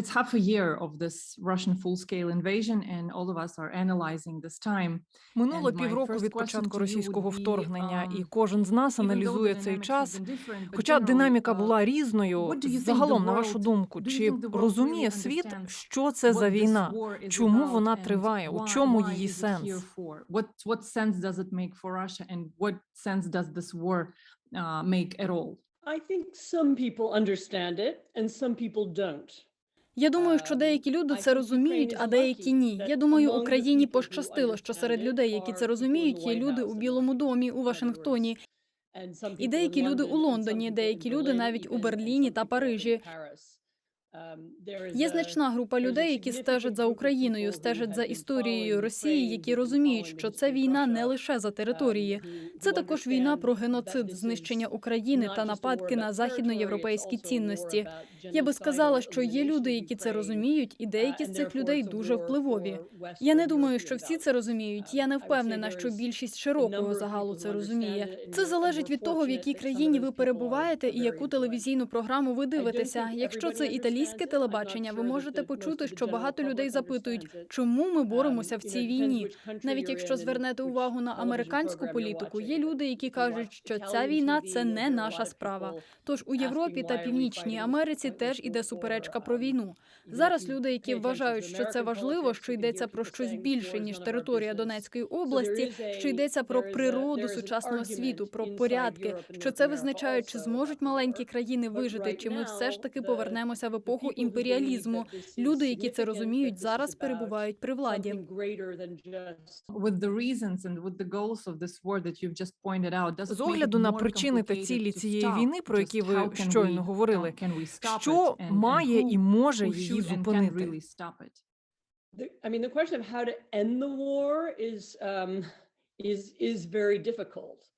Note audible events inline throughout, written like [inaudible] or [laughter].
it's half a year of this Russian full-scale invasion, and all of us are analyzing this time. Минуло півроку від початку російського вторгнення, і um, кожен з нас аналізує цей час. Хоча динаміка uh, була різною, загалом, на вашу думку, чи розуміє світ, що це за війна? Чому вона триває? У чому її сенс? What what sense does it make for Russia, and what sense does this war uh, make at all? I think some people understand it and some people don't. Я думаю, що деякі люди це розуміють, а деякі ні. Я думаю, Україні пощастило, що серед людей, які це розуміють, є люди у Білому домі у Вашингтоні. І деякі люди у Лондоні, деякі люди навіть у Берліні та Парижі. Є значна група людей, які стежать за Україною, стежать за історією Росії, які розуміють, що це війна не лише за території. Це також війна про геноцид, знищення України та нападки на західноєвропейські цінності. Я би сказала, що є люди, які це розуміють, і деякі з цих людей дуже впливові. Я не думаю, що всі це розуміють. Я не впевнена, що більшість широкого загалу це розуміє. Це залежить від того, в якій країні ви перебуваєте і яку телевізійну програму ви дивитеся. Якщо це італійське телебачення, ви можете почути, що багато людей запитують, чому ми боремося в цій війні. Навіть якщо звернете увагу на американську політику, є люди, які кажуть, що ця війна це не наша справа. Тож у Європі та Північній Америці теж іде суперечка про війну. Зараз люди, які вважають, що це важливо, що йдеться про щось більше ніж територія Донецької області, що йдеться про природу сучасного світу, про порядки, що це визначає, чи зможуть маленькі країни вижити, чи ми все ж таки повернемося в епоху імперіалізму. Люди, які це розуміють, зараз перебувають при владі. З огляду на причини та цілі to цієї війни, про які ви щойно говорили, uh, що має і може її зупинити? I mean, the question of how to end the war is um, is is very difficult.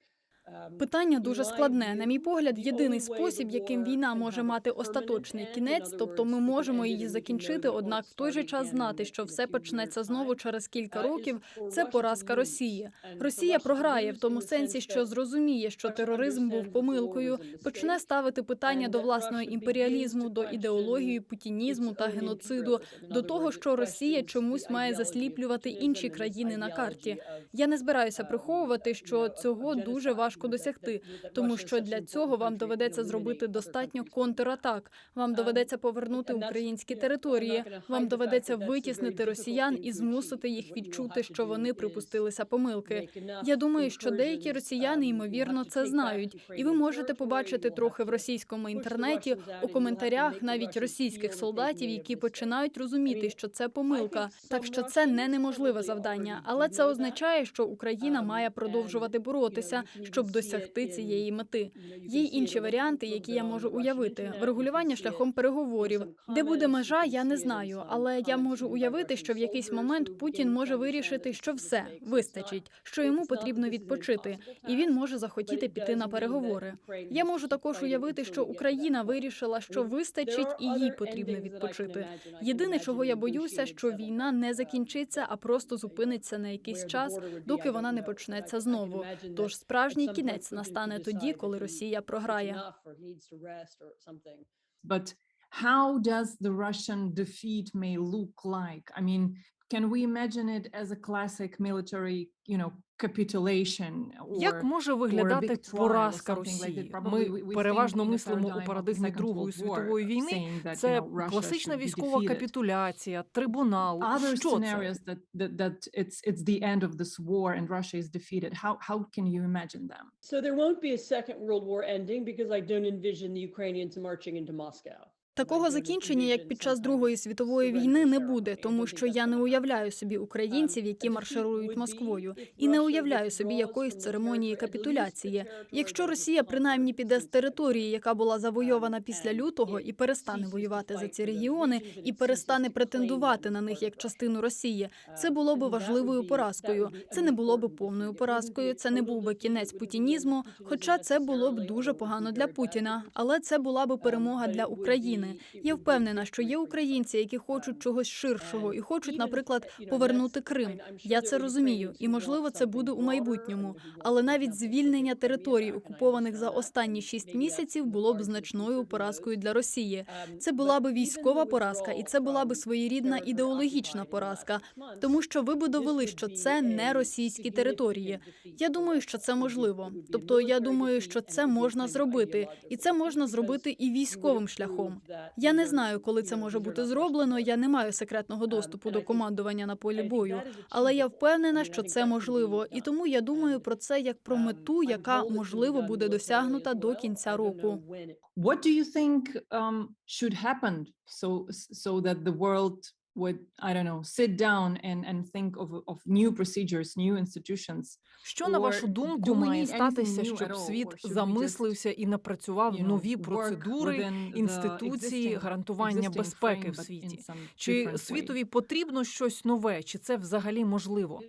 Um, Питання дуже складне. На мій погляд, єдиний спосіб, яким війна може мати остаточний кінець, тобто ми можемо її закінчити, однак в той же час знати, що все почнеться знову через кілька років. Це поразка Росії. Росія програє в тому сенсі, що зрозуміє, що тероризм був помилкою, почне ставити питання до власного імперіалізму, до ідеології путінізму та геноциду, до того, що Росія чомусь має засліплювати інші країни на карті. Я не збираюся приховувати, що цього дуже важко досягти, тому що для цього вам доведеться зробити достатньо контратак. Вам доведеться повернути українські території. Вам доведеться витіснити росіян і змусити їх відчути, що вони припустилися помилки. Я думаю, що деякі росіяни ймовірно це знають, і ви можете побачити трохи в російському інтернеті у коментарях навіть російських солдатів, які починають розуміти, що це помилка. Так що це не неможливе завдання, але це означає, що Україна має продовжувати боротися, щоб досягти цієї мети. Є й інші варіанти, які я можу уявити. Врегулювання шляхом переговорів. Де буде межа, я не знаю, але я можу уявити, що в якийсь момент Путін може вирішити, що все вистачить, що йому потрібно відпочити, і він може захотіти піти на переговори. Я можу також уявити, що Україна вирішила, що вистачить, і їй потрібно відпочити. Єдине, чого я боюся, що війна не закінчиться, а просто зупиниться на якийсь час, доки вона не почнеться знову. Тож справжній кінець настане тоді, коли Росія програє. But how does the Russian defeat may look like? I mean, can we imagine it as a classic military, you know, capitulation? Як or- може виглядати big trial or поразка something like that? Росії? Probably Ми we- we переважно think in the мислимо paradigm у of парадигмі Second Другої World War, світової війни. saying that, you Це know, Russia класична should be військова defeated. капітуляція, трибунал. Other Що це? scenarios that, that that it's it's the end of this war and Russia is defeated. How how can you imagine them? So there won't be a second world war ending because I don't envision the Ukrainians marching into Moscow. Такого закінчення, як під час Другої світової війни, не буде, тому що я не уявляю собі українців, які марширують Москвою, і не уявляю собі якоїсь церемонії капітуляції. Якщо Росія принаймні піде з території, яка була завойована після лютого, і перестане воювати за ці регіони, і перестане претендувати на них як частину Росії, це було би важливою поразкою. Це не було би повною поразкою. Це не був би кінець путінізму. Хоча це було б дуже погано для Путіна, але це була би перемога для України. України. Я впевнена, що є українці, які хочуть чогось ширшого і хочуть, наприклад, повернути Крим. Я це розумію, і можливо це буде у майбутньому. Але навіть звільнення територій, окупованих за останні шість місяців, було б значною поразкою для Росії. Це була би військова поразка, і це була би своєрідна ідеологічна поразка, тому що ви би довели, що це не російські території. Я думаю, що це можливо. Тобто, я думаю, що це можна зробити, і це можна зробити і військовим шляхом. Я не знаю, коли це може бути зроблено. Я не маю секретного доступу до командування на полі бою, але я впевнена, що це можливо, і тому я думаю про це як про мету, яка можливо буде досягнута до кінця року. What do you think um, should happen so so that the world would I don't know sit down and and think of of new procedures, new institutions? Що на вашу думку має статися, щоб світ замислився і напрацював нові процедури, інституції гарантування безпеки в світі? Чи світові потрібно щось нове, чи це взагалі можливо?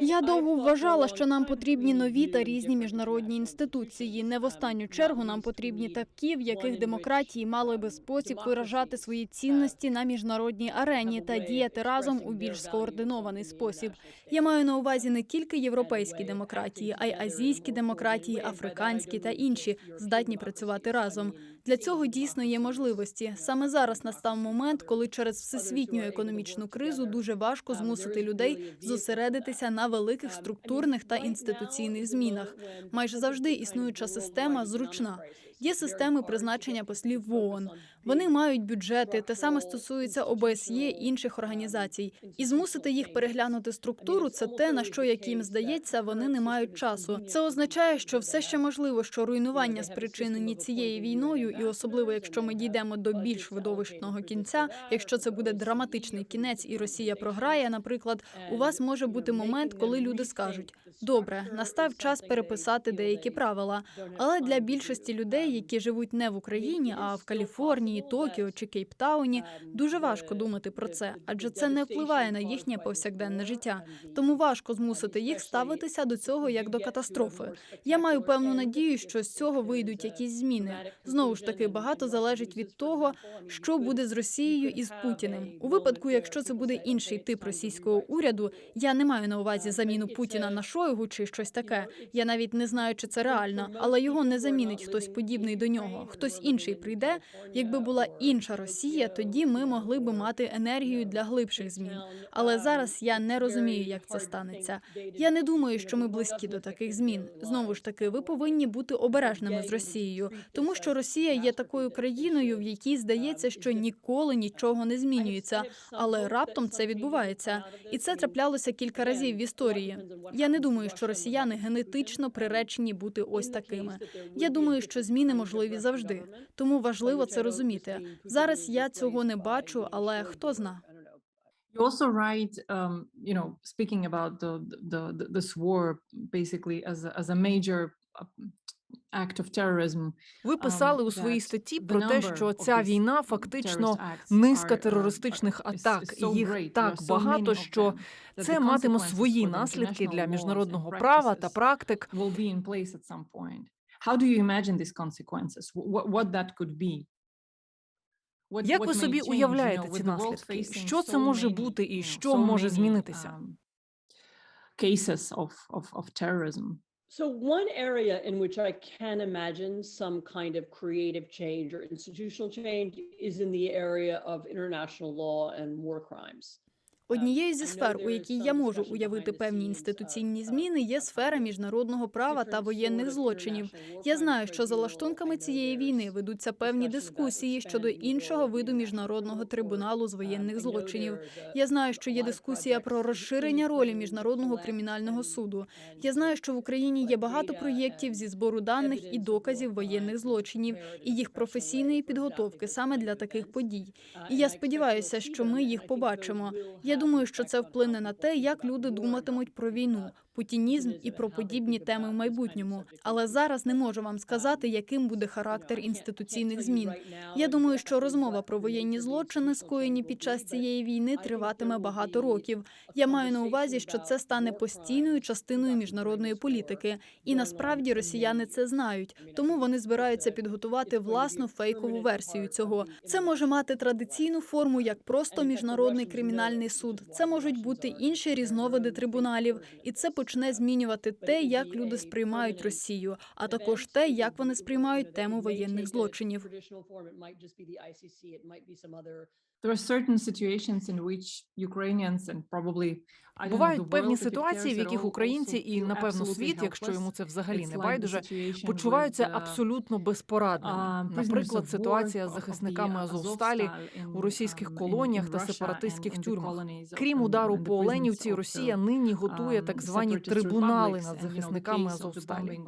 Я довго вважала, що нам потрібні нові та різні міжнародні інституції. Не в останню чергу нам потрібні такі, в яких демократії мали би спосіб виражати свої цінності на міжнародній арені та діяти разом у більш скоординований спосіб. Я маю на увазі не тільки європейські демократії, а й азійські демократії, африканські та інші здатні працювати разом. Для цього дійсно є можливості. Саме зараз настав момент, коли через всесвітню економічну кризу дуже важко змусити людей зосередитися на великих структурних та інституційних змінах. Майже завжди існуюча система зручна. Є системи призначення послів в ООН. Вони мають бюджети. Те саме стосується ОБСЄ інших організацій. І змусити їх переглянути структуру це те, на що, як їм здається, вони не мають часу. Це означає, що все ще можливо, що руйнування спричинені цією війною, і особливо якщо ми дійдемо до більш видовищного кінця, якщо це буде драматичний кінець, і Росія програє, наприклад, у вас може бути момент, коли люди скажуть: добре, настав час переписати деякі правила. Але для більшості людей, які живуть не в Україні, а в Каліфорнії, Токіо чи Кейптауні, дуже важко думати про це, адже це не впливає на їхнє повсякденне життя. Тому важко змусити їх ставитися до цього як до катастрофи. Я маю певну надію, що з цього вийдуть якісь зміни. Знову ж таки, багато залежить від того, що буде з Росією і з Путіним. У випадку, якщо це буде інший тип російського уряду, я не маю на увазі заміну Путіна на Шойгу чи щось таке. Я навіть не знаю, чи це реально, але його не замінить хтось подібний до нього. Хтось інший прийде. Якби була інша Росія, тоді ми могли би мати енергію для глибших змін. Але зараз я не розумію, як це станеться. Я не думаю, що ми близькі до таких змін. Знову ж таки, ви повинні бути обережними з Росією, тому що Росія є такою країною, в якій здається, що ніколи нічого не змінюється, але раптом це відбувається, і це траплялося кілька разів в історії. Я не думаю, що росіяни генетично приречені бути ось такими. Я думаю, що зміни можливі завжди. Тому важливо це розуміти. Зараз я цього не бачу, але хто зна. You also write, um, you know, speaking about the the the this war basically as a, as a major uh, act of terrorism. Ви писали у um, своїй статті про те, що ця війна фактично низка uh, терористичних атак, їх так багато, що це матиме свої наслідки для міжнародного права та практик. How do you imagine these consequences? What, what that could be? What- Як what ви may собі change, you уявляєте know, ці with the world наслідки? facing Що це so може many, бути you і know, що so може many, змінитися? um, Cases of, of, of terrorism. So one area in which I can imagine some kind of creative change or institutional change is in the area of international law and war crimes. Однією зі сфер, у якій я можу уявити певні інституційні зміни, є сфера міжнародного права та воєнних злочинів. Я знаю, що за лаштунками цієї війни ведуться певні дискусії щодо іншого виду міжнародного трибуналу з воєнних злочинів. Я знаю, що є дискусія про розширення ролі міжнародного кримінального суду. Я знаю, що в Україні є багато проєктів зі збору даних і доказів воєнних злочинів і їх професійної підготовки саме для таких подій. І я сподіваюся, що ми їх побачимо. Я думаю, що це вплине на те, як люди думатимуть про війну, путінізм і про подібні теми в майбутньому. Але зараз не можу вам сказати, яким буде характер інституційних змін. Я думаю, що розмова про воєнні злочини, скоєні під час цієї війни, триватиме багато років. Я маю на увазі, що це стане постійною частиною міжнародної політики, і насправді росіяни це знають, тому вони збираються підготувати власну фейкову версію цього. Це може мати традиційну форму як просто міжнародний кримінальний суд. Це можуть бути інші різновиди трибуналів, і це почне змінювати те, як люди сприймають Росію, а також те, як вони сприймають тему воєнних злочинів. Бувають певні ситуації, в яких українці і напевно світ, якщо йому це взагалі не байдуже, почуваються uh, абсолютно безпорадними. uh, Наприклад, ситуація з захисниками Азовсталі у російських um, колоніях та сепаратистських тюрмах. Крім удару по Оленівці, Росія uh, нині готує так um, звані трибунали над захисниками Азовсталі.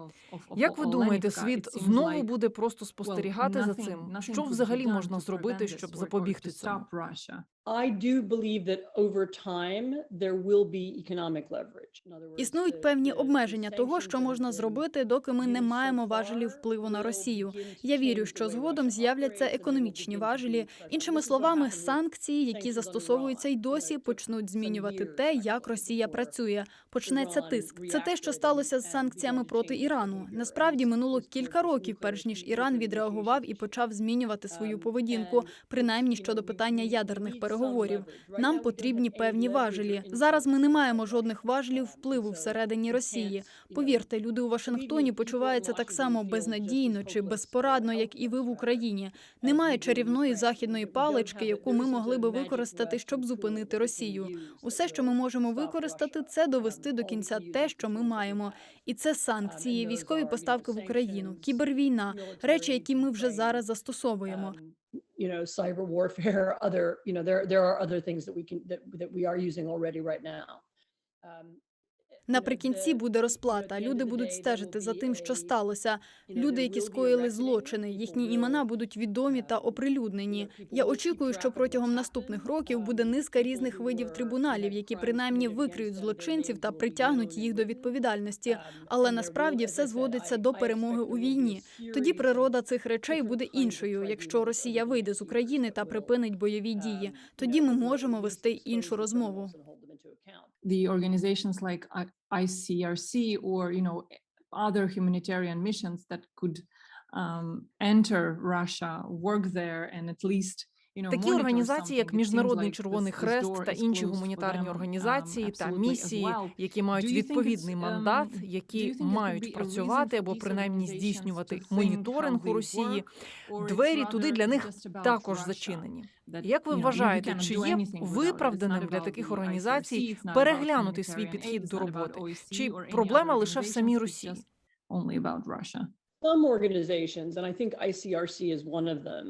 Як ви думаєте, світ знову буде просто спостерігати за цим? Що взагалі можна зробити, щоб запобігти цьому? Russia. I do believe that over time there will be economic leverage. Існують певні обмеження того, що можна зробити, доки ми не маємо важелів впливу на Росію. Я вірю, що згодом з'являться економічні важелі. Іншими словами, санкції, які застосовуються й досі, почнуть змінювати те, як Росія працює. Почнеться тиск. Це те, що сталося з санкціями проти Ірану. Насправді минуло кілька років, перш ніж Іран відреагував і почав змінювати свою Um, поведінку, принаймні щодо питання ядерних some переговорів. Нам потрібні певні важелі. Зараз ми не маємо жодних важелів впливу всередині Росії. Повірте, люди у Вашингтоні почуваються так само безнадійно чи безпорадно, як і ви в Україні. Немає чарівної західної палички, яку ми могли би використати, щоб зупинити Росію. Усе, що ми можемо використати, це довести до кінця те, що ми маємо. І це санкції, військові поставки в Україну, кібервійна, речі, які ми вже зараз застосовуємо. You know, cyber warfare, [laughs] other, you know, there there are other things that we can that that we are using already right now. Um, Наприкінці буде розплата. Люди будуть стежити за тим, що сталося. Люди, які скоїли злочини, їхні імена будуть відомі та оприлюднені. Я очікую, що протягом наступних років буде низка різних видів трибуналів, які принаймні викриють злочинців та притягнуть їх до відповідальності. Але насправді все зводиться до перемоги у війні. Тоді природа цих речей буде іншою, якщо Росія вийде з України та припинить бойові дії. Тоді ми можемо вести іншу розмову. Account. the organizations like ICRC or you know other humanitarian missions that could um, enter Russia, work there, and at least Такі організації, як Міжнародний Червоний Хрест та інші гуманітарні um, організації та місії, які мають відповідний um, мандат, які мають працювати або принаймні здійснювати моніторинг у Росії, двері туди для них також зачинені. Як ви вважаєте, чи є виправданим для таких організацій переглянути свій підхід до роботи? Чи проблема лише в самій Росії? Some organizations, and I think ICRC is one of them.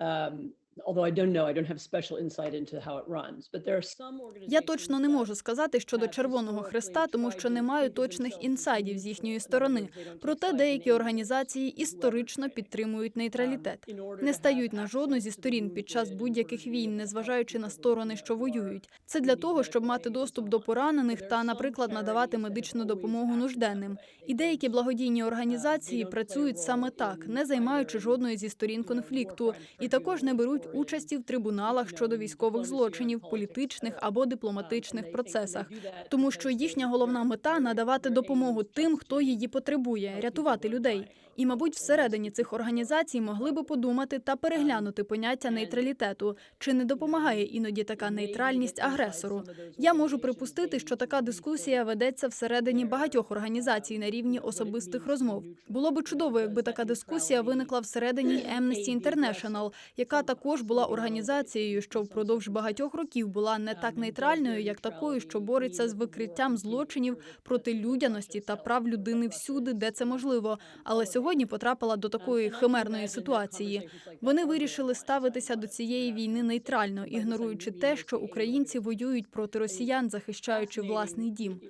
Um, although I don't know, I don't have special insight into how it runs, but there are some organizations. Я точно не можу сказати щодо Червоного Хреста, тому що не маю точних інсайдів з їхньої сторони. Проте деякі організації історично підтримують Um, нейтралітет. Не стають на жодну зі сторін під час будь-яких війн, незважаючи на сторони, що воюють. Це для того, щоб мати доступ до поранених та, наприклад, надавати медичну допомогу нужденним. І деякі благодійні uh, організації працюють саме так, не займаючи жодної зі сторін конфлікту, і також не беруть участі в трибуналах щодо військових злочинів, політичних або дипломатичних процесах. Тому що їхня головна мета надавати допомогу тим, хто її потребує, рятувати людей. І, мабуть, всередині цих організацій могли би подумати та переглянути поняття нейтралітету. Чи не допомагає іноді така нейтральність агресору? Я можу припустити, що така дискусія ведеться всередині багатьох організацій на рівні особистих розмов. Було би чудово, якби така дискусія виникла всередині Amnesty International, яка також була організацією, що впродовж багатьох років була не так нейтральною, як такою, що бореться з викриттям злочинів проти людяності та прав людини всюди, де це можливо. Але сьогодні сьогодні потрапила до такої химерної ситуації. Вони вирішили ставитися до цієї війни нейтрально, ігноруючи те, що українці воюють проти росіян, захищаючи власний дім.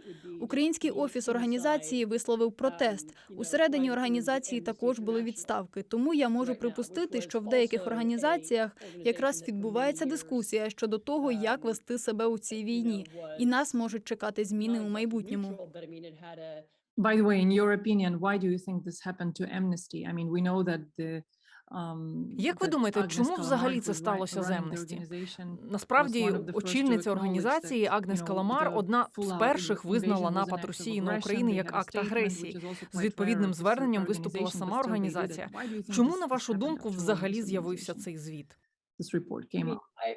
Український офіс організації висловив протест. Усередині організації також були відставки. Тому я можу припустити, що в деяких організаціях якраз відбувається дискусія щодо того, як вести себе у цій війні, і нас можуть чекати зміни у майбутньому. By the way, in your opinion, why do you think this happened to Amnesty? I mean, we know that the um, Як ви думаєте, чому взагалі це сталося з organization, Насправді, очільниця організації Агнес Каламар одна з перших визнала напад Росії на. Україну як акт агресії. З відповідним зверненням виступила сама організація. Чому, на вашу думку, взагалі з'явився цей звіт? This report came up. I,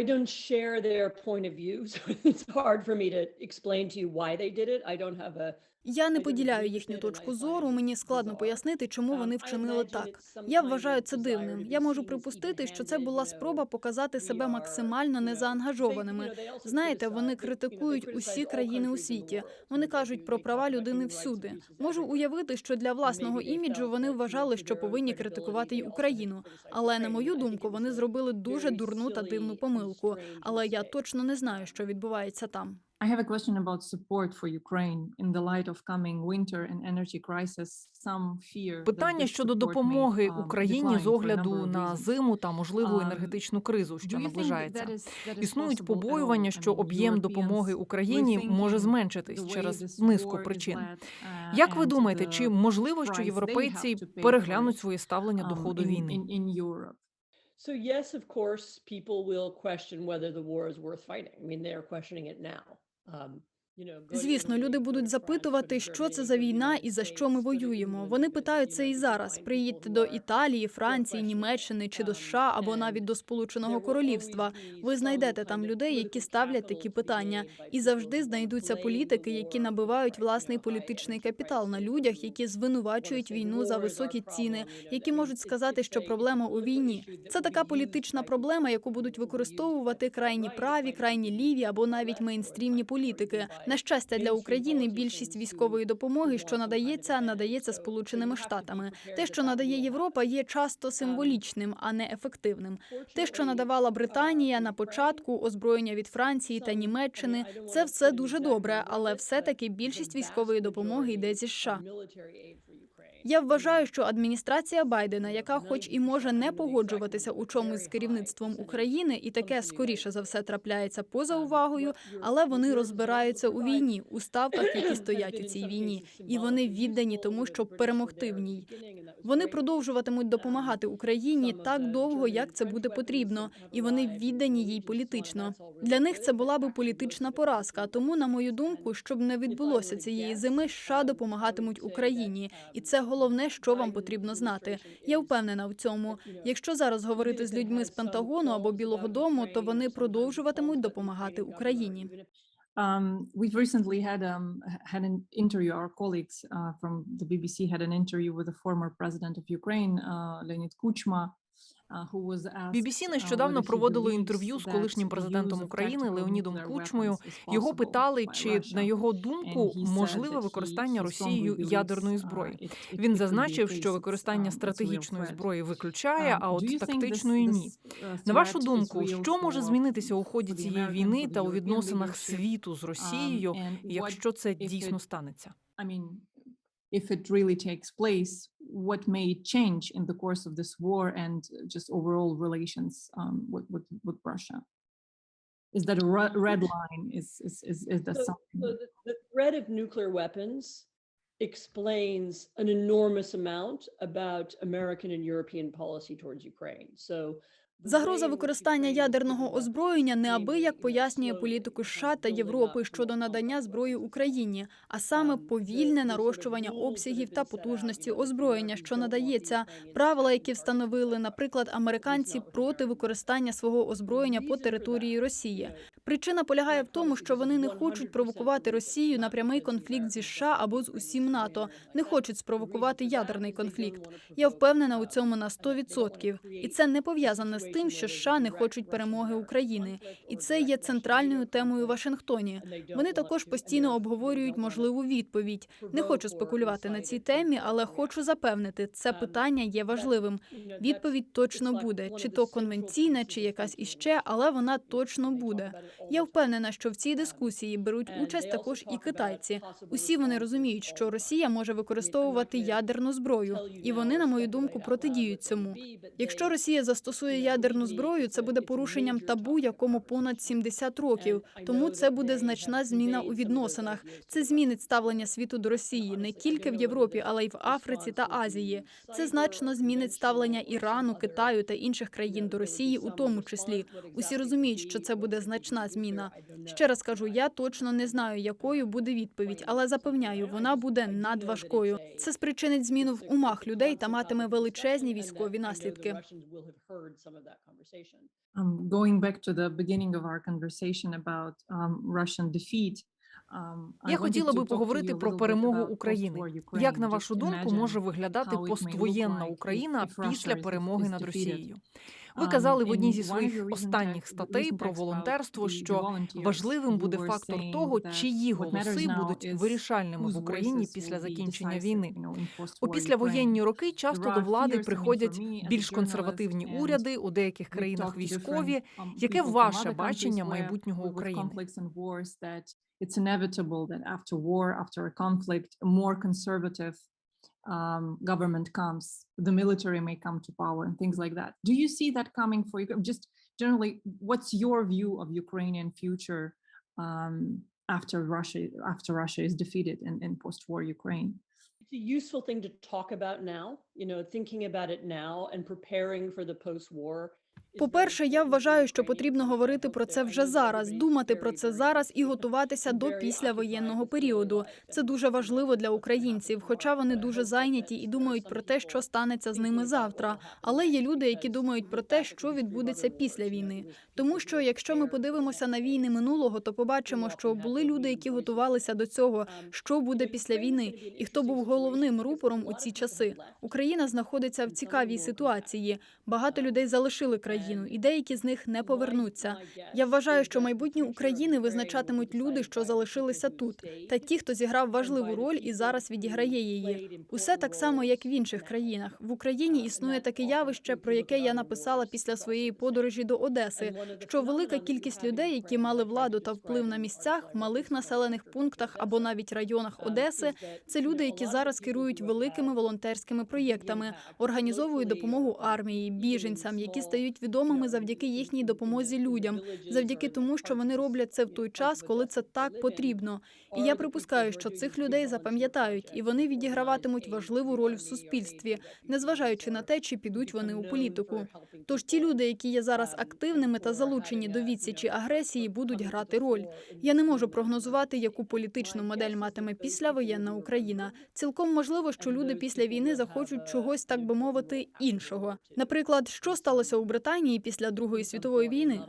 I don't share their point of view, so it's hard for me to explain to you why they did it. I don't have a Я не поділяю їхню точку зору. Мені складно пояснити, чому вони вчинили так. Я вважаю це дивним. Я можу припустити, що це була спроба показати себе максимально незаангажованими. Знаєте, вони критикують усі країни у світі. Вони кажуть про права людини всюди. Можу уявити, що для власного іміджу вони вважали, що повинні критикувати й Україну. Але на мою думку, вони зробили дуже дурну та дивну помилку. Але я точно не знаю, що відбувається там. I have a question about support for Ukraine in the light of coming winter and energy crisis. Some fear that Питання щодо допомоги um, Україні з огляду на зиму та можливу Um, енергетичну кризу, що наближається. that is- that is Існують побоювання, що об'єм допомоги Україні може зменшитись через низку причин. uh, Як ви думаєте, чи можливо, що європейці переглянуть своє ставлення до um, ходу війни? So yes, of course, people will question whether the war is worth fighting. I mean, they are questioning it now. Um, Звісно, люди будуть запитувати, що це за війна і за що ми воюємо. Вони питають це і зараз. Приїдьте до Італії, Франції, Німеччини чи до США або навіть до Сполученого Королівства. Ви знайдете там людей, які ставлять такі питання, і завжди знайдуться політики, які набивають власний політичний капітал на людях, які звинувачують війну за високі ціни, які можуть сказати, що проблема у війні. Це така політична проблема, яку будуть використовувати крайні праві, крайні ліві або навіть мейнстрімні політики. На щастя для України більшість військової допомоги, що надається, надається Сполученими Штатами. Те, що надає Європа, є часто символічним, а не ефективним. Те, що надавала Британія на початку, озброєння від Франції та Німеччини, це все дуже добре, але все-таки більшість військової допомоги йде зі США. Я вважаю, що адміністрація Байдена, яка, хоч і може не погоджуватися у чомусь з керівництвом України, і таке скоріше за все трапляється поза увагою, але вони розбираються у війні, у ставках, які стоять у цій війні, і вони віддані тому, щоб перемогти в ній. Вони продовжуватимуть допомагати Україні так довго, як це буде потрібно, і вони віддані їй політично. Для них це була би політична поразка. Тому, на мою думку, щоб не відбулося цієї зими, США допомагатимуть Україні, і це головне, що вам потрібно знати. Я впевнена в цьому. Якщо зараз говорити з людьми з Пентагону або Білого Дому, то вони продовжуватимуть допомагати Україні. Um, we've recently had um, had an interview. Our colleagues uh, from BBC uh, нещодавно проводило інтерв'ю з колишнім президентом України Леонідом Кучмою. Його питали, чи на його думку можливе використання Росією ядерної uh, зброї. Він зазначив, що використання a real стратегічної зброї виключає, а Um, от think this- тактичної ні. uh, На вашу думку, що може змінитися у ході цієї війни та у відносинах світу з Um, Росією, якщо це дійсно станеться? If it really takes place, what may change in the course of this war and just overall relations um, with, with, with Russia? Is that a red, line? Is, is, is, is that So- something? So the, the threat of nuclear weapons explains an enormous amount about American and European policy towards Ukraine. So Загроза використання ядерного озброєння неабияк пояснює політику США та Європи щодо надання зброї. Україні, а саме повільне нарощування обсягів та потужності озброєння, що надається, правила, які встановили, наприклад, американці проти використання свого озброєння по території Росії. Причина полягає в тому, що вони не хочуть провокувати Росію на прямий конфлікт зі США або з усім НАТО, не хочуть спровокувати ядерний конфлікт. Я впевнена у цьому на 100%. І це не пов'язане з тим, що США не хочуть перемоги України. І це є центральною темою у Вашингтоні. Вони також постійно обговорюють можливу відповідь. Не хочу спекулювати на цій темі, але хочу запевнити, це питання є важливим. Відповідь точно буде, чи то конвенційна, чи якась іще, але вона точно буде. Я впевнена, що в цій дискусії беруть участь також і китайці. Усі вони розуміють, що Росія може використовувати ядерну зброю, і вони, на мою думку, протидіють цьому. Якщо Росія застосує ядерну зброю, це буде порушенням табу, якому понад 70 років. Тому це буде значна зміна у відносинах. Це змінить ставлення світу до Росії не тільки в Європі, але й в Африці та Азії. Це значно змінить ставлення Ірану, Китаю та інших країн до Росії, у тому числі. Усі розуміють, що це буде значна зміна. Ще раз кажу, я точно не знаю, якою буде відповідь, але запевняю, вона буде надважкою. Це спричинить зміну в умах людей та матиме величезні військові наслідки. Um, going back to the beginning of our conversation about um, Russian defeat, Я хотіла би поговорити про перемогу України. Як на вашу думку може виглядати поствоєнна Україна після перемоги над. Росією? Ви Um, казали в одній зі своїх останніх статей про волонтерство, що важливим буде фактор того, чиї голоси будуть вирішальними в Україні після закінчення війни. У післявоєнні роки часто до влади приходять більш консервативні уряди у деяких країнах військові. um, Яке ваше бачення майбутнього України? Inevitable that after war, after a conflict, a more conservative um, government comes, the military may come to power and things like that. Do you see that coming for you? Just generally, what's your view of Ukrainian future um, after Russia after Russia is defeated in, in post-war Ukraine? It's a useful thing to talk about now, you know, thinking about it now and preparing for the post-war. Is very По-перше, я вважаю, що потрібно говорити про це вже зараз, думати про це зараз і готуватися до післявоєнного періоду. Це дуже важливо для українців, хоча вони дуже зайняті і думають про те, що станеться з ними завтра. Але є люди, які думають про те, що відбудеться після війни. Тому що якщо ми подивимося на війни минулого, то побачимо, що були люди, які готувалися до цього, що буде після війни, і хто був головним рупором у ці часи. Україна знаходиться в цікавій ситуації. Багато людей залишили країну, і деякі з них не повернуться. Я вважаю, що майбутнє України визначатимуть люди, що залишилися тут, та ті, хто зіграв важливу роль і зараз відіграє її. Усе так само, як в інших країнах. В Україні існує таке явище, про яке я написала після своєї подорожі до Одеси. Що велика кількість людей, які мали владу та вплив на місцях, в малих населених пунктах або навіть районах Одеси, це люди, які зараз керують великими волонтерськими проєктами, організовують допомогу армії, біженцям, які стають відомими завдяки їхній допомозі людям, завдяки тому, що вони роблять це в той час, коли це так потрібно. І я припускаю, що цих людей запам'ятають, і вони відіграватимуть важливу роль в суспільстві, незважаючи на те, чи підуть вони у політику. Тож ті люди, які є зараз активними та залучені до відсічі агресії, будуть грати роль. Я не можу прогнозувати, яку політичну модель матиме післявоєнна Україна. Цілком можливо, що люди після війни захочуть чогось, так би мовити, іншого. Наприклад, що сталося у Британії після Другої світової війни?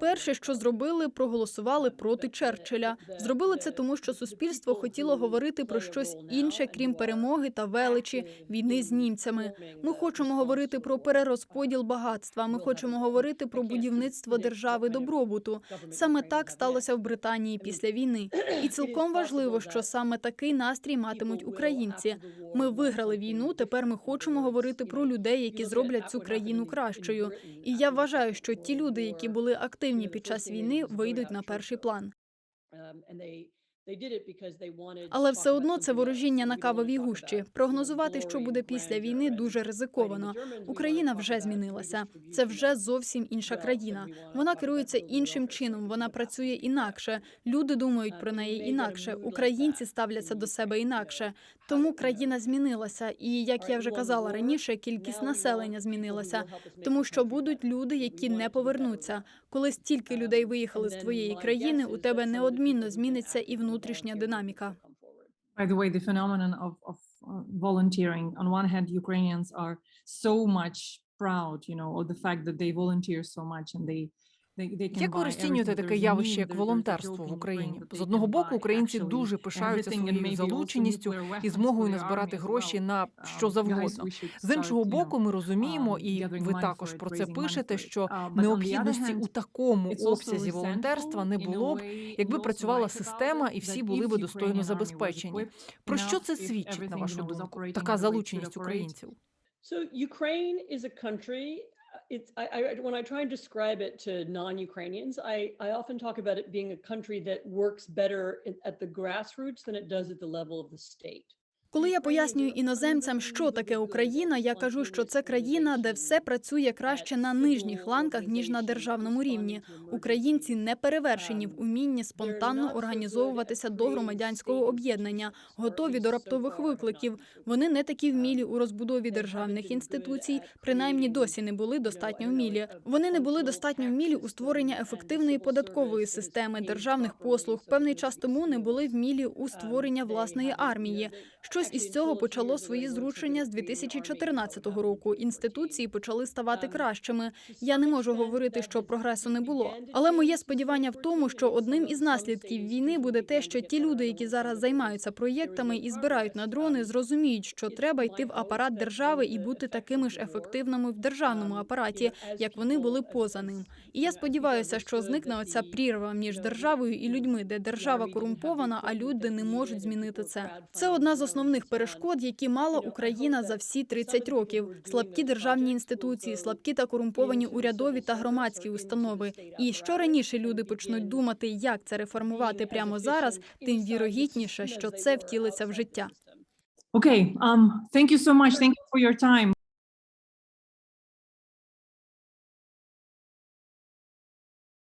Перше, що зробили, проголосували проти Черчилля. Зробили це тому, що суспільство хотіло говорити про щось інше, крім перемоги та величі війни з німцями. Ми хочемо говорити про перерозподіл багатства. Ми хочемо говорити про будівництво держави добробуту. Саме так сталося в Британії після війни. І цілком важливо, що саме такий настрій матимуть українці. Ми виграли війну. Тепер ми хочемо говорити про людей, які зроблять цю країну кращою. І я вважаю, що ті люди, які були активні під час війни, вийдуть на перший план. Але все одно це ворожіння на кавовій гущі. Прогнозувати, що буде після війни, дуже ризиковано. Україна вже змінилася. Це вже зовсім інша країна. Вона керується іншим чином. Вона працює інакше. Люди думають про неї інакше. Українці ставляться до себе інакше. Тому країна змінилася. І як я вже казала раніше, кількість населення змінилася. Тому що будуть люди, які не повернуться. Коли стільки людей виїхали з твоєї країни, у тебе неодмінно зміниться і внутрішня динаміка. By the way, the phenomenon of, of uh, volunteering, on one hand, Ukrainians are so much proud, you know, of the fact that they volunteer so much and they They- they can Як ви розцінюєте таке явище, як волонтерство в Україні? З одного боку, українці дуже пишаються своєю залученістю і змогою назбирати гроші на що Um, завгодно. З іншого боку, ми розуміємо, um, і ви також про це пишете, що Uh, необхідності у такому обсязі волонтерства не було б, якби працювала система і всі були би достойно забезпечені. Про що це свідчить, на вашу думку? Така залученість українців? So Ukraine is a country. It's I, I when I try and describe it to non-Ukrainians, I I often talk about it being a country that works better at the grassroots than it does at the level of the state. Коли я пояснюю іноземцям, що таке Україна, я кажу, що це країна, де все працює краще на нижніх ланках ніж на державному рівні. Українці не перевершені в умінні спонтанно організовуватися до громадянського об'єднання, готові до раптових викликів. Вони не такі вмілі у розбудові державних інституцій, принаймні досі не були достатньо вмілі. Вони не були достатньо вмілі у створення ефективної податкової системи державних послуг. Певний час тому не були вмілі у створення власної армії. Щось із цього почало свої зрушення з 2014 року. Інституції почали ставати кращими. Я не можу говорити, що прогресу не було. Але моє сподівання в тому, що одним із наслідків війни буде те, що ті люди, які зараз займаються проєктами і збирають на дрони, зрозуміють, що треба йти в апарат держави і бути такими ж ефективними в державному апараті, як вони були поза ним. І я сподіваюся, що зникне оця прірва між державою і людьми, де держава корумпована, а люди не можуть змінити це. Це одна з основних перешкод, які мала Україна за всі 30 років: слабкі державні інституції, слабкі та корумповані урядові та громадські установи. І що раніше люди почнуть думати, як це реформувати прямо зараз, тим вірогідніше, що це втілиться в життя. Okay, um, thank you so much. Thank you for your time.